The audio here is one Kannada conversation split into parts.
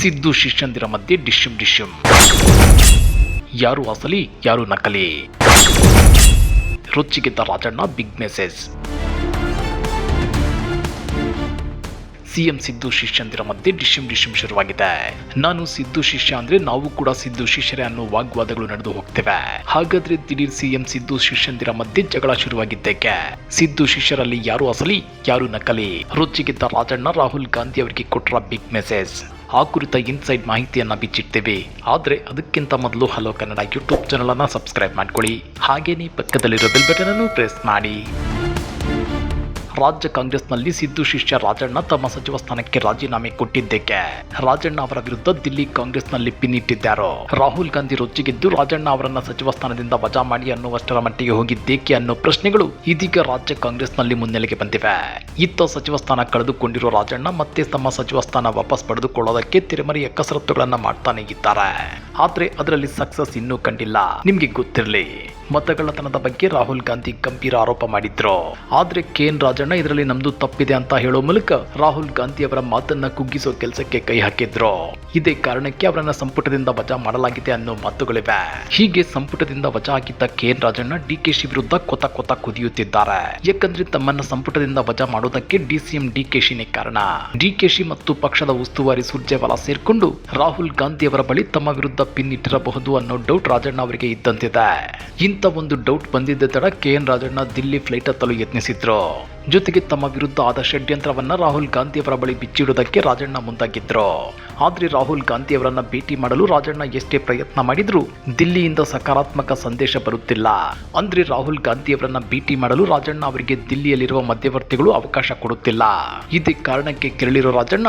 ಸಿದ್ದು ಶಿಷ್ಯಂದಿರ ಮಧ್ಯೆ ಡಿಶ್ಯುಂ ಡಿಶ್ಯುಂ ಯಾರು ಅಸಲಿ ಯಾರು ನಕಲಿ. ರೊಚ್ಚಿಗೆದ್ದ Rajanna big message. CM Siddu ಶಿಷ್ಯಂದಿರ ಮಧ್ಯೆ ಡಿಶಿಂ ಡಿಶಿಂ ಶುರುವಾಗಿದೆ. ನಾನು ಸಿದ್ದು ಶಿಷ್ಯ ಅಂದ್ರೆ ನಾವು ಕೂಡ ಸಿದ್ದು ಶಿಷ್ಯರೇ ಅನ್ನೋ ವಾಗ್ವಾದಗಳು ನಡೆದು ಹೋಗ್ತೇವೆ. ಹಾಗಾದ್ರೆ ದಿಢೀರ್ ಸಿಎಂ ಸಿದ್ದು ಶಿಷ್ಯಂದಿರ ಮಧ್ಯೆ ಜಗಳ ಶುರುವಾಗಿದ್ದೇಕೆ? ಸಿದ್ದು ಶಿಷ್ಯರಲ್ಲಿ ಯಾರು ಅಸಲಿ ಯಾರು ನಕಲಿ? ರೊಚ್ಚಿಗೆದ್ದ ರಾಜಣ್ಣ ರಾಹುಲ್ ಗಾಂಧಿ ಅವರಿಗೆ ಕೊಟ್ಟರ ಬಿಗ್ ಮೆಸೇಜ್. ಆ ಕುರಿತ ಇನ್ಸೈಡ್ ಮಾಹಿತಿಯನ್ನು ಬಿಚ್ಚಿಡ್ತೇವೆ. ಆದರೆ ಅದಕ್ಕಿಂತ ಮೊದಲು ಹಲೋ ಕನ್ನಡ ಯೂಟ್ಯೂಬ್ ಚಾನಲನ್ನು ಸಬ್ಸ್ಕ್ರೈಬ್ ಮಾಡ್ಕೊಳ್ಳಿ. ಹಾಗೇನೇ ಪಕ್ಕದಲ್ಲಿರೋ ಬೆಲ್ ಬಟನನ್ನು ಪ್ರೆಸ್ ಮಾಡಿ. ರಾಜ್ಯ ಕಾಂಗ್ರೆಸ್ನಲ್ಲಿ ಸಿದ್ದು ಶಿಷ್ಯ ರಾಜಣ್ಣ ತಮ್ಮ ಸಚಿವ ಸ್ಥಾನಕ್ಕೆ ರಾಜೀನಾಮೆ ಕೊಟ್ಟಿದ್ದಕ್ಕೆ. ರಾಜಣ್ಣ ಅವರ ವಿರುದ್ಧ ದಿಲ್ಲಿ ಕಾಂಗ್ರೆಸ್ನಲ್ಲಿ ಪಿನ್ನಿಟ್ಟಿದ್ದಾರೆ. ರಾಹುಲ್ ಗಾಂಧಿ ರೊಚ್ಚಿಗೆದ್ದು ರಾಜಣ್ಣ ಅವರನ್ನ ಸಚಿವ ಸ್ಥಾನದಿಂದ ವಜಾ ಮಾಡಿ ಅನ್ನುವಷ್ಟರ ಮಟ್ಟಿಗೆ ಹೋಗಿದ್ದೇಕೆ ಅನ್ನೋ ಪ್ರಶ್ನೆಗಳು ಇದೀಗ ರಾಜ್ಯ ಕಾಂಗ್ರೆಸ್ನಲ್ಲಿ ಮುನ್ನೆಲೆಗೆ ಬಂದಿವೆ. ಇತ್ತ ಸಚಿವ ಸ್ಥಾನ ಕಳೆದುಕೊಂಡಿರುವ ರಾಜಣ್ಣ ಮತ್ತೆ ತಮ್ಮ ಸಚಿವ ಸ್ಥಾನ ವಾಪಸ್ ಪಡೆದುಕೊಳ್ಳೋದಕ್ಕೆ ತೆರೆಮರೆಯ ಕಸರತ್ತುಗಳನ್ನ ಮಾಡ್ತಾನೆ ಇದ್ದಾರೆ. ಆದ್ರೆ ಅದರಲ್ಲಿ ಸಕ್ಸಸ್ ಇನ್ನೂ ಕಂಡಿಲ್ಲ. ನಿಮ್ಗೆ ಗೊತ್ತಿರಲಿ. ಮತಗಳ್ಳತನದ ಬಗ್ಗೆ ರಾಹುಲ್ ಗಾಂಧಿ ಗಂಭೀರ ಆರೋಪ ಮಾಡಿದ್ರು. ಆದ್ರೆ ಕೆ ಎನ್ ರಾಜಣ್ಣ ಇದರಲ್ಲಿ ನಮ್ದು ತಪ್ಪಿದೆ ಅಂತ ಹೇಳೋ ಮೂಲಕ ರಾಹುಲ್ ಗಾಂಧಿ ಅವರ ಮಾತನ್ನ ಕುಗ್ಗಿಸೋ ಕೆಲಸಕ್ಕೆ ಕೈ ಹಾಕಿದ್ರು. ಇದೇ ಕಾರಣಕ್ಕೆ ಅವರನ್ನ ಸಂಪುಟದಿಂದ ವಜಾ ಮಾಡಲಾಗಿದೆ ಅನ್ನೋ ಮಾತುಗಳಿವೆ. ಹೀಗೆ ಸಂಪುಟದಿಂದ ವಜಾ ಆಗಿದ್ದ ಕೆ ಎನ್ ರಾಜಣ್ಣ ಡಿಕೆಶಿ ವಿರುದ್ಧ ಕೊತ ಕೊತ ಕುದಿಯುತ್ತಿದ್ದಾರೆ. ಯಾಕಂದ್ರೆ ತಮ್ಮನ್ನ ಸಂಪುಟದಿಂದ ವಜಾ ಮಾಡೋದಕ್ಕೆ ಡಿಸಿಎಂ ಡಿಕೆಶಿನೇ ಕಾರಣ. ಡಿಕೆಶಿ ಮತ್ತು ಪಕ್ಷದ ಉಸ್ತುವಾರಿ ಸುರ್ಜೇವಾಲಾ ಸೇರ್ಕೊಂಡು ರಾಹುಲ್ ಗಾಂಧಿ ಅವರ ಬಳಿ ತಮ್ಮ ವಿರುದ್ಧ ಪಿನ್ ಇಟ್ಟಿರಬಹುದು ಅನ್ನೋ ಡೌಟ್ ರಾಜಣ್ಣ ಅವರಿಗೆ ಇದ್ದಂತಿದೆ. ಒಂದು ಡೌಟ್ ಬಂದಿದ್ದ ತಡ K N Rajanna Delhi flight ಹತ್ತಲು ಯತ್ನಿಸಿದ್ರು. ಜೊತೆಗೆ ತಮ್ಮ ವಿರುದ್ಧ ಆದ ಷಡ್ಯಂತ್ರವನ್ನ ರಾಹುಲ್ ಗಾಂಧಿ ಅವರ ಬಳಿ ಬಿಚ್ಚಿಡುವುದಕ್ಕೆ ರಾಜಣ್ಣ ಮುಂದಾಗಿದ್ರು. ಆದ್ರೆ ರಾಹುಲ್ ಗಾಂಧಿ ಅವರನ್ನ ಭೇಟಿ ಮಾಡಲು ರಾಜಣ್ಣ ಎಷ್ಟೇ ಪ್ರಯತ್ನ ಮಾಡಿದ್ರು ದಿಲ್ಲಿಯಿಂದ ಸಕಾರಾತ್ಮಕ ಸಂದೇಶ ಬರುತ್ತಿಲ್ಲ. ಅಂದ್ರೆ ರಾಹುಲ್ ಗಾಂಧಿ ಅವರನ್ನ ಭೇಟಿ ಮಾಡಲು ರಾಜಣ್ಣ ಅವರಿಗೆ ದಿಲ್ಲಿಯಲ್ಲಿರುವ ಮಧ್ಯವರ್ತಿಗಳು ಅವಕಾಶ ಕೊಡುತ್ತಿಲ್ಲ. ಇದೇ ಕಾರಣಕ್ಕೆ ಕೆರಳಿರೋ ರಾಜಣ್ಣ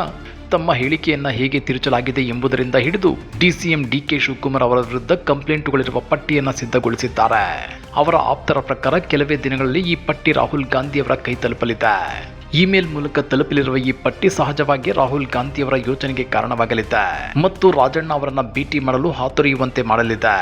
ತಮ್ಮ ಹೇಳಿಕೆಯನ್ನು ಹೇಗೆ ತಿರುಚಲಾಗಿದೆ ಎಂಬುದರಿಂದ ಹಿಡಿದು ಡಿಸಿಎಂ ಡಿಕೆ ಶಿವಕುಮಾರ್ ಅವರ ವಿರುದ್ಧ ಕಂಪ್ಲೇಂಟುಗಳಿರುವ ಪಟ್ಟಿಯನ್ನು ಸಿದ್ಧಗೊಳಿಸಿದ್ದಾರೆ. ಅವರ ಆಪ್ತರ ಪ್ರಕಾರ ಕೆಲವೇ ದಿನಗಳಲ್ಲಿ ಈ ಪಟ್ಟಿ ರಾಹುಲ್ ಗಾಂಧಿ ಅವರ ಕೈ ತಲುಪಲಿದೆ. ಇಮೇಲ್ ಮೂಲಕ ತಲುಪಲಿರುವ ಈ ಪಟ್ಟಿ ಸಹಜವಾಗಿ ರಾಹುಲ್ ಗಾಂಧಿ ಅವರ ಯೋಚನೆಗೆ ಕಾರಣವಾಗಲಿದೆ. ಮತ್ತು ರಾಜಣ್ಣ ಅವರನ್ನ ಭೇಟಿ ಮಾಡಲು ಹಾತೊರೆಯುವಂತೆ ಮಾಡಲಿದೆ.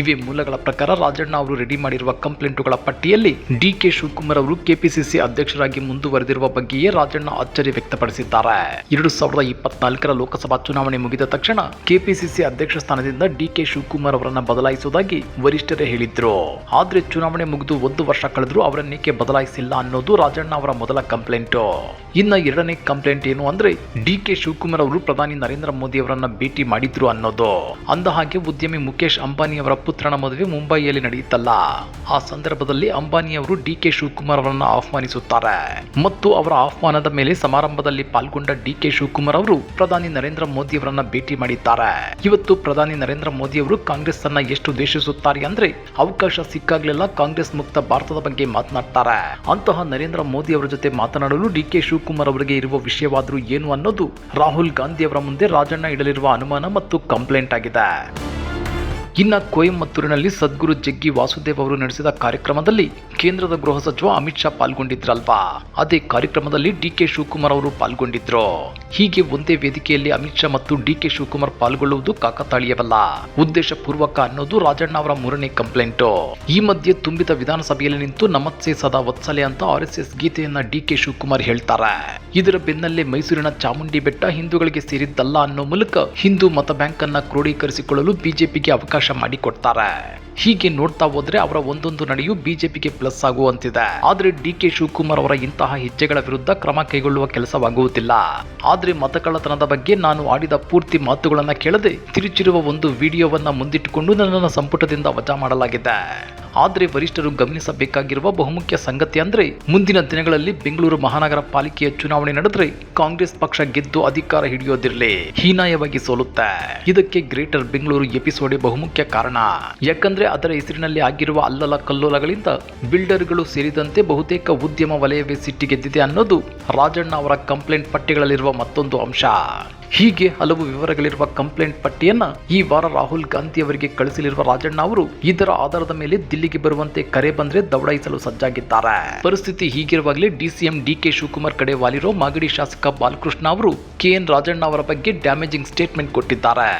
ಇವೆ ಮೂಲಗಳ ಪ್ರಕಾರ ರಾಜಣ್ಣ ಅವರು ರೆಡಿ ಮಾಡಿರುವ ಕಂಪ್ಲೇಂಟುಗಳ ಪಟ್ಟಿಯಲ್ಲಿ ಡಿ ಕೆ ಶಿವಕುಮಾರ್ ಅವರು ಕೆಪಿಸಿಸಿ ಅಧ್ಯಕ್ಷರಾಗಿ ಮುಂದುವರೆದಿರುವ ಬಗ್ಗೆಯೇ ರಾಜಣ್ಣ ಅಚ್ಚರಿ ವ್ಯಕ್ತಪಡಿಸಿದ್ದಾರೆ. ಎರಡು ಸಾವಿರದ ಇಪ್ಪತ್ನಾಲ್ಕರ ಲೋಕಸಭಾ ಚುನಾವಣೆ ಮುಗಿದ ತಕ್ಷಣ ಕೆಪಿಸಿಸಿ ಅಧ್ಯಕ್ಷ ಸ್ಥಾನದಿಂದ ಡಿ ಕೆ ಶಿವಕುಮಾರ್ ಅವರನ್ನ ಬದಲಾಯಿಸುವುದಾಗಿ ವರಿಷ್ಠರೇ ಹೇಳಿದ್ರು. ಆದ್ರೆ ಚುನಾವಣೆ ಮುಗಿದು ಒಂದು ವರ್ಷ ಕಳೆದರೂ ಅವರನ್ನೇಕೆ ಬದಲಾಯಿಸಿಲ್ಲ ಅನ್ನೋದು ರಾಜಣ್ಣ ಅವರ ಮೊದಲ ಕಂಪ್ಲೇಂಟ್. ಇನ್ನ ಎರಡನೇ ಕಂಪ್ಲೇಂಟ್ ಏನು ಅಂದ್ರೆ ಡಿ ಕೆ ಶಿವಕುಮಾರ್ ಅವರು ಪ್ರಧಾನಿ ನರೇಂದ್ರ ಮೋದಿ ಅವರನ್ನ ಭೇಟಿ ಮಾಡಿದ್ರು ಅನ್ನೋದು. ಅಂದ ಹಾಗೆ ಉದ್ಯಮಿ ಮುಖೇಶ್ ಅಂಬಾನಿ ಅವರ ಪುತ್ರನ ಮದುವೆ ಮುಂಬೈಯಲ್ಲಿ ನಡೆಯುತ್ತಲ್ಲ. ಆ ಸಂದರ್ಭದಲ್ಲಿ ಅಂಬಾನಿ ಅವರು ಡಿ ಕೆ ಶಿವಕುಮಾರ್ ಅವರನ್ನ ಆಹ್ವಾನಿಸುತ್ತಾರೆ. ಮತ್ತು ಅವರ ಆಹ್ವಾನದ ಮೇಲೆ ಸಮಾರಂಭದಲ್ಲಿ ಪಾಲ್ಗೊಂಡ ಡಿ ಕೆ ಶಿವಕುಮಾರ್ ಅವರು ಪ್ರಧಾನಿ ನರೇಂದ್ರ ಮೋದಿ ಅವರನ್ನ ಭೇಟಿ ಮಾಡಿದ್ದಾರೆ. ಇವತ್ತು ಪ್ರಧಾನಿ ನರೇಂದ್ರ ಮೋದಿ ಅವರು ಕಾಂಗ್ರೆಸ್ ಅನ್ನ ಎಷ್ಟು ದ್ವೇಷಿಸುತ್ತಾರೆ ಅಂದ್ರೆ ಅವಕಾಶ ಸಿಕ್ಕಾಗ್ಲೆಲ್ಲ ಕಾಂಗ್ರೆಸ್ ಮುಕ್ತ ಭಾರತದ ಬಗ್ಗೆ ಮಾತನಾಡ್ತಾರೆ. ಅಂತಹ ನರೇಂದ್ರ ಮೋದಿ ಅವರ ಜೊತೆ ಮಾತನಾಡಲು ಡಿ ಕೆ ಶಿವಕುಮಾರ್ ಅವರಿಗೆ ಇರುವ ವಿಷಯವಾದರೂ ಏನು ಅನ್ನೋದು ರಾಹುಲ್ ಗಾಂಧಿ ಅವರ ಮುಂದೆ ರಾಜಣ್ಣ ಇಡಲಿರುವ ಅನುಮಾನ ಮತ್ತು ಕಂಪ್ಲೇಂಟ್ ಆಗಿದೆ. ಇನ್ನ ಕೊಯಮತ್ತೂರಿನಲ್ಲಿ ಸದ್ಗುರು ಜಗ್ಗಿ ವಾಸುದೇವ್ ಅವರು ನಡೆಸಿದ ಕಾರ್ಯಕ್ರಮದಲ್ಲಿ ಕೇಂದ್ರದ ಗೃಹ ಸಚಿವ ಅಮಿತ್ ಶಾ ಪಾಲ್ಗೊಂಡಿದ್ರಲ್ವಾ? ಅದೇ ಕಾರ್ಯಕ್ರಮದಲ್ಲಿ ಡಿ ಕೆ ಶಿವಕುಮಾರ್ ಅವರು ಪಾಲ್ಗೊಂಡಿದ್ರು. ಹೀಗೆ ಒಂದೇ ವೇದಿಕೆಯಲ್ಲಿ ಅಮಿತ್ ಶಾ ಮತ್ತು ಡಿ ಕೆ ಶಿವಕುಮಾರ್ ಪಾಲ್ಗೊಳ್ಳುವುದು ಕಾಕತಾಳೀಯವಲ್ಲ. ಉದ್ದೇಶ ಪೂರ್ವಕ ಅನ್ನೋದು ರಾಜಣ್ಣ ಅವರ ಮೂರನೇ ಕಂಪ್ಲೇಂಟ್. ಈ ಮಧ್ಯೆ ತುಂಬಿದ ವಿಧಾನಸಭೆಯಲ್ಲಿ ನಿಂತು ನಮತ್ಸೆ ಸದಾ ವತ್ಸಲೆ ಅಂತ ಆರ್ ಎಸ್ ಎಸ್ ಗೀತೆಯನ್ನ ಡಿ ಕೆ ಶಿವಕುಮಾರ್ ಹೇಳ್ತಾರೆ. ಇದರ ಬೆನ್ನಲ್ಲೇ ಮೈಸೂರಿನ ಚಾಮುಂಡಿ ಬೆಟ್ಟ ಹಿಂದೂಗಳಿಗೆ ಸೇರಿದ್ದಲ್ಲ ಅನ್ನೋ ಮೂಲಕ ಹಿಂದೂ ಮತ ಬ್ಯಾಂಕ್ ಅನ್ನ ಕ್ರೋಢೀಕರಿಸಿಕೊಳ್ಳಲು ಬಿಜೆಪಿಗೆ ಅವಕಾಶ வருஷம் அடி கொடுத்தார ಹೀಗೆ ನೋಡ್ತಾ ಹೋದ್ರೆ ಅವರ ಒಂದೊಂದು ನಡೆಯು ಬಿಜೆಪಿಗೆ ಪ್ಲಸ್ ಆಗುವಂತಿದೆ. ಆದ್ರೆ ಡಿ ಕೆ ಶಿವಕುಮಾರ್ ಅವರ ಇಂತಹ ಹೆಜ್ಜೆಗಳ ವಿರುದ್ಧ ಕ್ರಮ ಕೈಗೊಳ್ಳುವ ಕೆಲಸವಾಗುವುದಿಲ್ಲ. ಆದ್ರೆ ಮತಕಳ್ಳತನದ ಬಗ್ಗೆ ನಾನು ಆಡಿದ ಪೂರ್ತಿ ಮಾತುಗಳನ್ನ ಕೇಳದೆ ತಿರುಚಿರುವ ಒಂದು ವಿಡಿಯೋವನ್ನ ಮುಂದಿಟ್ಟುಕೊಂಡು ನನ್ನನ್ನು ಸಂಪುಟದಿಂದ ವಜಾ ಮಾಡಲಾಗಿದೆ. ಆದ್ರೆ ವರಿಷ್ಠರು ಗಮನಿಸಬೇಕಾಗಿರುವ ಬಹುಮುಖ್ಯ ಸಂಗತಿ ಅಂದ್ರೆ ಮುಂದಿನ ದಿನಗಳಲ್ಲಿ ಬೆಂಗಳೂರು ಮಹಾನಗರ ಪಾಲಿಕೆಯ ಚುನಾವಣೆ ನಡೆದ್ರೆ ಕಾಂಗ್ರೆಸ್ ಪಕ್ಷ ಗೆದ್ದು ಅಧಿಕಾರ ಹಿಡಿಯೋದಿರಲಿ. ಹೀನಾಯವಾಗಿ ಸೋಲುತ್ತೆ. ಇದಕ್ಕೆ ಗ್ರೇಟರ್ ಬೆಂಗಳೂರು ಎಪಿಸೋಡೆ ಬಹುಮುಖ್ಯ ಕಾರಣ. ಯಾಕಂದ್ರೆ ಅದರ ಹೆಸರಿನಲ್ಲಿ ಆಗಿರುವ ಅಲ್ಲಲ ಕಲ್ಲೋಲಗಳಿಂದ ಬಿಲ್ಡರ್ಗಳು ಸೇರಿದಂತೆ ಬಹುತೇಕ ಉದ್ಯಮ ವಲಯವೇ ಸಿಟ್ಟಿಗೆದ್ದಿದೆ ಅನ್ನೋದು ರಾಜಣ್ಣ ಅವರ ಕಂಪ್ಲೇಂಟ್ ಪಟ್ಟಿಗಳಲ್ಲಿರುವ ಮತ್ತೊಂದು ಅಂಶ. ಹೀಗೆ ಹಲವು ವಿವರಗಳಿರುವ ಕಂಪ್ಲೇಂಟ್ ಪಟ್ಟಿಯನ್ನ ಈ ವಾರ ರಾಹುಲ್ ಗಾಂಧಿ ಅವರಿಗೆ ಕಳಿಸಲಿರುವ ರಾಜಣ್ಣ ಅವರು ಇದರ ಆಧಾರದ ಮೇಲೆ ದಿಲ್ಲಿಗೆ ಬರುವಂತೆ ಕರೆ ಬಂದ್ರೆ ದೌಡಾಯಿಸಲು ಸಜ್ಜಾಗಿದ್ದಾರೆ. ಪರಿಸ್ಥಿತಿ ಹೀಗಿರುವಾಗಲೇ ಡಿಸಿಎಂ ಡಿಕೆ ಶಿವಕುಮಾರ್ ಕಡೆ ವಾಲಿರೋ ಮಾಗಡಿ ಶಾಸಕ ಬಾಲಕೃಷ್ಣ ಅವರು ಕೆಎನ್ ರಾಜಣ್ಣ ಅವರ ಬಗ್ಗೆ ಡ್ಯಾಮೇಜಿಂಗ್ ಸ್ಟೇಟ್ಮೆಂಟ್ ಕೊಟ್ಟಿದ್ದಾರೆ.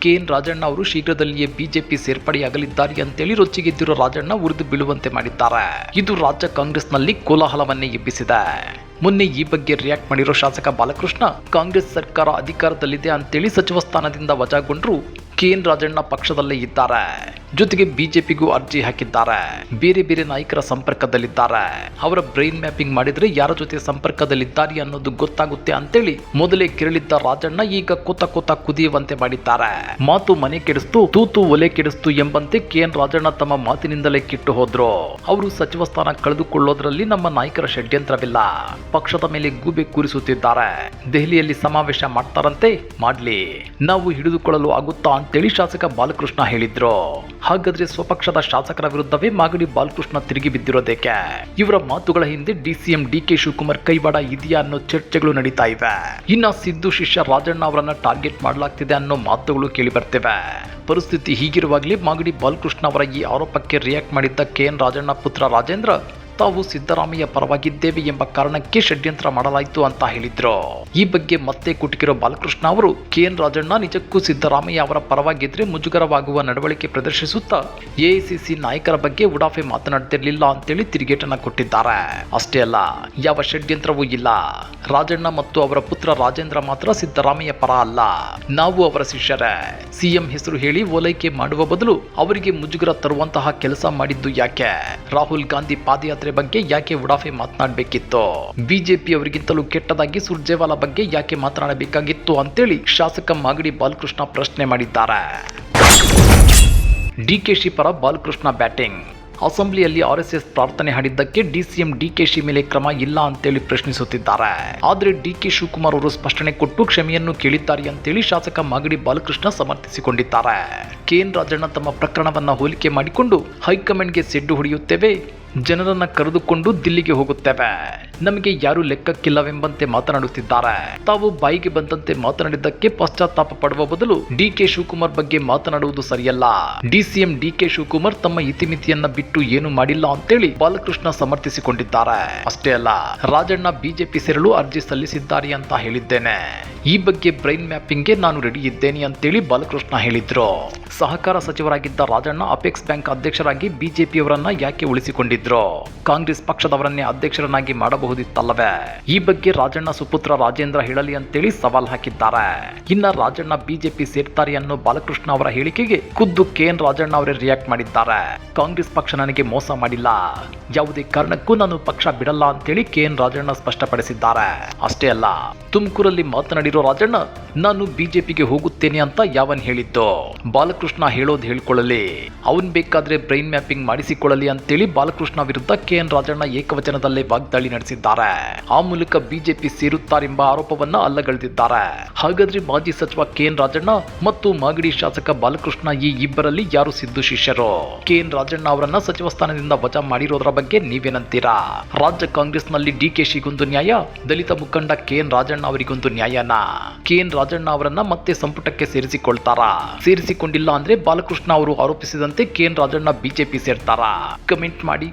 ಕೆಎನ್ ರಾಜಣ್ಣ ಅವರು ಶೀಘ್ರದಲ್ಲಿಯೇ ಬಿಜೆಪಿ ಸೇರ್ಪಡೆಯಾಗಲಿದ್ದಾರೆ ಅಂತೇಳಿ ರೊಚ್ಚಿಗೆದ್ದಿರೋ ರಾಜಣ್ಣ ಉರಿದು ಬೀಳುವಂತೆ ಮಾಡಿದ್ದಾರೆ. ಇದು ರಾಜ್ಯ ಕಾಂಗ್ರೆಸ್ನಲ್ಲಿ ಕೋಲಾಹಲವನ್ನೇ ಎಬ್ಬಿಸಿದೆ. ಮೊನ್ನೆ ಈ ಬಗ್ಗೆ ರಿಯಾಕ್ಟ್ ಮಾಡಿರೋ ಶಾಸಕ ಬಾಲಕೃಷ್ಣ ಕಾಂಗ್ರೆಸ್ ಸರ್ಕಾರ ಅಧಿಕಾರದಲ್ಲಿದೆ ಅಂತೇಳಿ ಸಚಿವ ಸ್ಥಾನದಿಂದ ವಜಾಗೊಂಡ್ರು. ಕೆಎನ್ ರಾಜಣ್ಣ ಪಕ್ಷದಲ್ಲೇ ಇದ್ದಾರೆ. ಜೊತೆಗೆ ಬಿಜೆಪಿಗೂ ಅರ್ಜಿ ಹಾಕಿದ್ದಾರೆ. ಬೇರೆ ಬೇರೆ ನಾಯಕರ ಸಂಪರ್ಕದಲ್ಲಿದ್ದಾರೆ. ಅವರ ಬ್ರೈನ್ ಮ್ಯಾಪಿಂಗ್ ಮಾಡಿದ್ರೆ ಯಾರ ಜೊತೆ ಸಂಪರ್ಕದಲ್ಲಿದ್ದಾರೆ ಅನ್ನೋದು ಗೊತ್ತಾಗುತ್ತೆ ಅಂತೇಳಿ ಮೊದಲೇ ಕೆರಳಿದ್ದ ರಾಜಣ್ಣ ಈಗ ಕೂತ ಕೂತ ಕುದಿಯುವಂತೆ ಮಾಡಿದ್ದಾರೆ. ಮಾತು ಮನೆ ಕೆಡಿಸ್ತು, ತೂತು ಒಲೆ ಕೆಡಿಸ್ತು ಎಂಬಂತೆ ಕೆಎನ್ ರಾಜಣ್ಣ ತಮ್ಮ ಮಾತಿನಿಂದಲೇ ಕಿಟ್ಟು ಹೋದ್ರು. ಅವರು ಸಚಿವ ಸ್ಥಾನ ಕಳೆದುಕೊಳ್ಳೋದ್ರಲ್ಲಿ ನಮ್ಮ ನಾಯಕರ ಷಡ್ಯಂತ್ರವಿಲ್ಲ. ಪಕ್ಷದ ಮೇಲೆ ಗೂಬೆ ಕೂರಿಸುತ್ತಿದ್ದಾರೆ. ದೆಹಲಿಯಲ್ಲಿ ಸಮಾವೇಶ ಮಾಡ್ತಾರಂತೆ, ಮಾಡ್ಲಿ. ನಾವು ಹಿಡಿದುಕೊಳ್ಳಲು ಆಗುತ್ತಾ ಅಂತೇಳಿ ಶಾಸಕ ಬಾಲಕೃಷ್ಣ ಹೇಳಿದ್ರು. ಹಾಗಾದ್ರೆ ಸ್ವಪಕ್ಷದ ಶಾಸಕರ ವಿರುದ್ಧವೇ ಮಾಗಡಿ ಬಾಲಕೃಷ್ಣ ತಿರುಗಿ ಬಿದ್ದಿರೋದೇಕೆ? ಇವರ ಮಾತುಗಳ ಹಿಂದೆ ಡಿಸಿಎಂ ಡಿ ಕೆ ಶಿವಕುಮಾರ್ ಕೈವಾಡ ಇದೆಯಾ ಅನ್ನೋ ಚರ್ಚೆಗಳು ನಡೀತಾ ಇವೆ. ಇನ್ನ ಸಿದ್ದು ಶಿಷ್ಯ ರಾಜಣ್ಣ ಅವರನ್ನ ಟಾರ್ಗೆಟ್ ಮಾಡಲಾಗ್ತಿದೆ ಅನ್ನೋ ಮಾತುಗಳು ಕೇಳಿ ಬರ್ತಿವೆ ಪರಿಸ್ಥಿತಿ ಹೀಗಿರುವಾಗಲೇ ಮಾಗಡಿ ಬಾಲಕೃಷ್ಣ ಅವರ ಈ ಆರೋಪಕ್ಕೆ ರಿಯಾಕ್ಟ್ ಮಾಡಿದ್ದ ಕೆ ಎನ್ ರಾಜಣ್ಣ ಪುತ್ರ ರಾಜೇಂದ್ರ ತಾವು ಸಿದ್ದರಾಮಯ್ಯ ಪರವಾಗಿದ್ದೇವೆ ಎಂಬ ಕಾರಣಕ್ಕೆ ಷಡ್ಯಂತ್ರ ಮಾಡಲಾಯಿತು ಅಂತ ಹೇಳಿದ್ರು. ಈ ಬಗ್ಗೆ ಮತ್ತೆ ಕುಟುಕಿರೋ ಬಾಲಕೃಷ್ಣ ಅವರು ಕೆ ಎನ್ ರಾಜಣ್ಣ ನಿಜಕ್ಕೂ ಸಿದ್ದರಾಮಯ್ಯ ಅವರ ಪರವಾಗಿದ್ರೆ ಮುಜುಗರವಾಗುವ ನಡವಳಿಕೆ ಪ್ರದರ್ಶಿಸುತ್ತಾ ಎಐಸಿಸಿ ನಾಯಕರ ಬಗ್ಗೆ ಉಡಾಫೆ ಮಾತನಾಡ್ತಿರ್ಲಿಲ್ಲ ಅಂತೇಳಿ ತಿರುಗೇಟನ ಕೊಟ್ಟಿದ್ದಾರೆ. ಅಷ್ಟೇ ಅಲ್ಲ, ಯಾವ ಷಡ್ಯಂತ್ರವೂ ಇಲ್ಲ. ರಾಜಣ್ಣ ಮತ್ತು ಅವರ ಪುತ್ರ ರಾಜೇಂದ್ರ ಮಾತ್ರ ಸಿದ್ದರಾಮಯ್ಯ ಪರ ಅಲ್ಲ. ನಾವು ಅವರ ಶಿಷ್ಯರೇ. ಸಿಎಂ ಹೆಸರು ಹೇಳಿ ಓಲೈಕೆ ಮಾಡುವ ಬದಲು ಅವರಿಗೆ ಮುಜುಗರ ತರುವಂತಹ ಕೆಲಸ ಮಾಡಿದ್ದು ಯಾಕೆ? ರಾಹುಲ್ ಗಾಂಧಿ ಪಾದಯಾತ್ರೆ ಬಗ್ಗೆ ಯಾಕೆ ಉಡಾಫೆ ಮಾತನಾಡಬೇಕಿತ್ತು? ಬಿಜೆಪಿ ಅವರಿಗಿಂತಲೂ ಕೆಟ್ಟದಾಗಿ ಸುರ್ಜೇವಾಲಾ ಬಗ್ಗೆ ಯಾಕೆ ಮಾತನಾಡಬೇಕಾಗಿತ್ತು ಅಂತೇಳಿ ಶಾಸಕ ಮಾಗಡಿ ಬಾಲಕೃಷ್ಣ ಪ್ರಶ್ನೆ ಮಾಡಿದ್ದಾರೆ. ಡಿಕೆಶಿ ಪರ ಬಾಲಕೃಷ್ಣ ಬ್ಯಾಟಿಂಗ್. ಅಸೆಂಬ್ಲಿಯಲ್ಲಿ ಆರ್ಎಸ್ಎಸ್ ಪ್ರಾರ್ಥನೆ ಹಾಡಿದ್ದಕ್ಕೆ ಡಿಸಿಎಂ ಡಿಕೆಶಿ ಮೇಲೆ ಕ್ರಮ ಇಲ್ಲ ಅಂತೇಳಿ ಪ್ರಶ್ನಿಸುತ್ತಿದ್ದಾರೆ. ಆದರೆ ಡಿಕೆ ಶಿವಕುಮಾರ್ ಅವರು ಸ್ಪಷ್ಟನೆ ಕೊಟ್ಟು ಕ್ಷಮೆಯನ್ನು ಕೇಳಿದ್ದಾರೆ ಅಂತೇಳಿ ಶಾಸಕ ಮಾಗಡಿ ಬಾಲಕೃಷ್ಣ ಸಮರ್ಥಿಸಿಕೊಂಡಿದ್ದಾರೆ. ಕೆಎನ್ ರಾಜಣ್ಣ ತಮ್ಮ ಪ್ರಕರಣವನ್ನ ಹೋಲಿಕೆ ಮಾಡಿಕೊಂಡು ಹೈಕಮಾಂಡ್ಗೆ ಸೆಡ್ಡು ಹೊಡೆಯುತ್ತೇವೆ ಜನರನ್ನ ಕರೆದುಕೊಂಡು ದಿಲ್ಲಿಗೆ ಹೋಗುತ್ತೇವೆ. ನಮಗೆ ಯಾರು ಲೆಕ್ಕಕ್ಕಿಲ್ಲವೆಂಬಂತೆ ಮಾತನಾಡುತ್ತಿದ್ದಾರೆ. ತಾವು ಬಾಯಿಗೆ ಬಂದಂತೆ ಮಾತನಾಡಿದ್ದಕ್ಕೆ ಪಶ್ಚಾತ್ತಾಪ ಪಡುವ ಬದಲು ಡಿ ಕೆ ಶಿವಕುಮಾರ್ ಬಗ್ಗೆ ಮಾತನಾಡುವುದು ಸರಿಯಲ್ಲ. ಡಿಸಿಎಂ ಡಿ ಕೆ ಶಿವಕುಮಾರ್ ತಮ್ಮ ಇತಿಮಿತಿಯನ್ನ ಬಿಟ್ಟು ಏನು ಮಾಡಿಲ್ಲ ಅಂತೇಳಿ ಬಾಲಕೃಷ್ಣ ಸಮರ್ಥಿಸಿಕೊಂಡಿದ್ದಾರೆ. ಅಷ್ಟೇ ಅಲ್ಲ, ರಾಜಣ್ಣ ಬಿಜೆಪಿ ಸೇರಲು ಅರ್ಜಿ ಸಲ್ಲಿಸಿದ್ದಾರೆ ಅಂತ ಹೇಳಿದ್ದೇನೆ. ಈ ಬಗ್ಗೆ ಬ್ರೈನ್ ಮ್ಯಾಪಿಂಗ್ಗೆ ನಾನು ರೆಡಿ ಇದ್ದೇನೆ ಅಂತೇಳಿ ಬಾಲಕೃಷ್ಣ ಹೇಳಿದ್ರು. ಸಹಕಾರ ಸಚಿವರಾಗಿದ್ದ ರಾಜಣ್ಣ ಅಪೆಕ್ಸ್ ಬ್ಯಾಂಕ್ ಅಧ್ಯಕ್ಷರಾಗಿ ಬಿಜೆಪಿಯವರನ್ನ ಯಾಕೆ ಉಳಿಸಿಕೊಂಡಿದ್ರು ಕಾಂಗ್ರೆಸ್ ಪಕ್ಷದವರನ್ನೇ ಅಧ್ಯಕ್ಷರನ್ನಾಗಿ ಮಾಡಬಹುದಿತ್ತಲ್ಲವೇ? ಈ ಬಗ್ಗೆ ರಾಜಣ್ಣ ಸುಪುತ್ರ ರಾಜೇಂದ್ರ ಹೇಳಲಿ ಅಂತೇಳಿ ಸವಾಲ್ ಹಾಕಿದ್ದಾರೆ. ಇನ್ನ ರಾಜಣ್ಣ ಬಿಜೆಪಿ ಸೇರ್ತಾರೆ ಅನ್ನೋ ಬಾಲಕೃಷ್ಣ ಅವರ ಹೇಳಿಕೆಗೆ ಖುದ್ದು ಕೆ ಎನ್ ರಾಜಣ್ಣ ಅವರೇ ರಿಯಾಕ್ಟ್ ಮಾಡಿದ್ದಾರೆ. ಕಾಂಗ್ರೆಸ್ ಪಕ್ಷ ನನಗೆ ಮೋಸ ಮಾಡಿಲ್ಲ. ಯಾವುದೇ ಕಾರಣಕ್ಕೂ ನಾನು ಪಕ್ಷ ಬಿಡಲ್ಲ ಅಂತೇಳಿ ಕೆ ಎನ್ ರಾಜಣ್ಣ ಸ್ಪಷ್ಟಪಡಿಸಿದ್ದಾರೆ. ಅಷ್ಟೇ ಅಲ್ಲ, ತುಮಕೂರಲ್ಲಿ ಮಾತನಾಡಿರೋ ರಾಜಣ್ಣ, ನಾನು ಬಿಜೆಪಿಗೆ ಹೋಗುತ್ತೇನೆ ಅಂತ ಯಾವನ್ ಹೇಳಿದ್ದು? ಬಾಲಕೃಷ್ಣ ಹೇಳೋದು ಹೇಳ್ಕೊಳ್ಳಲಿ. ಅವನ್ ಬೇಕಾದ್ರೆ ಬ್ರೈನ್ ಮ್ಯಾಪಿಂಗ್ ಮಾಡಿಸಿಕೊಳ್ಳಲಿ ಅಂತೇಳಿ ಬಾಲಕೃಷ್ಣ ವಿರುದ್ಧ ಕೆಎನ್ ರಾಜಣ್ಣ ಏಕವಚನದಲ್ಲೇ ವಾಗ್ದಾಳಿ ನಡೆಸಿದ್ದಾರೆ. ಆ ಮೂಲಕ ಬಿಜೆಪಿ ಸೇರುತ್ತಾರೆಂಬ ಆರೋಪವನ್ನ ಅಲ್ಲಗಳೆದಿದ್ದಾರೆ. ಹಾಗಾದ್ರೆ ಮಾಜಿ ಸಚಿವ ಕೆ ಎನ್ ರಾಜಣ್ಣ ಮತ್ತು ಮಾಗಡಿ ಶಾಸಕ ಬಾಲಕೃಷ್ಣ ಈ ಇಬ್ಬರಲ್ಲಿ ಯಾರು ಸಿದ್ದು ಶಿಷ್ಯರು? ಕೆ ಎನ್ ರಾಜಣ್ಣ ಅವರನ್ನ ಸಚಿವ ಸ್ಥಾನದಿಂದ ವಜಾ ಮಾಡಿರೋದ್ರ ಬಗ್ಗೆ ನೀವೇನಂತೀರಾ? ರಾಜ್ಯ ಕಾಂಗ್ರೆಸ್ನಲ್ಲಿ ಡಿಕೆಶಿಗೊಂದು ನ್ಯಾಯ, ದಲಿತ ಮುಖಂಡ ಕೆ ಎನ್ ರಾಜಣ್ಣ ಅವರಿಗೊಂದು ನ್ಯಾಯನ? ಕೆ ಎನ್ ರಾಜಣ್ಣ ಅವರನ್ನ ಮತ್ತೆ ಸಂಪುಟಕ್ಕೆ ಸೇರಿಸಿಕೊಳ್ತಾರಾ? ಸೇರಿಸಿಕೊಂಡಿಲ್ಲ ಅಂದ್ರೆ ಬಾಲಕೃಷ್ಣ ಅವರು ಆರೋಪಿಸಿದಂತೆ ಕೆ ಎನ್ ರಾಜಣ್ಣ ಬಿಜೆಪಿ ಸೇರ್ತಾರಾ? ಕಮೆಂಟ್ ಮಾಡಿ.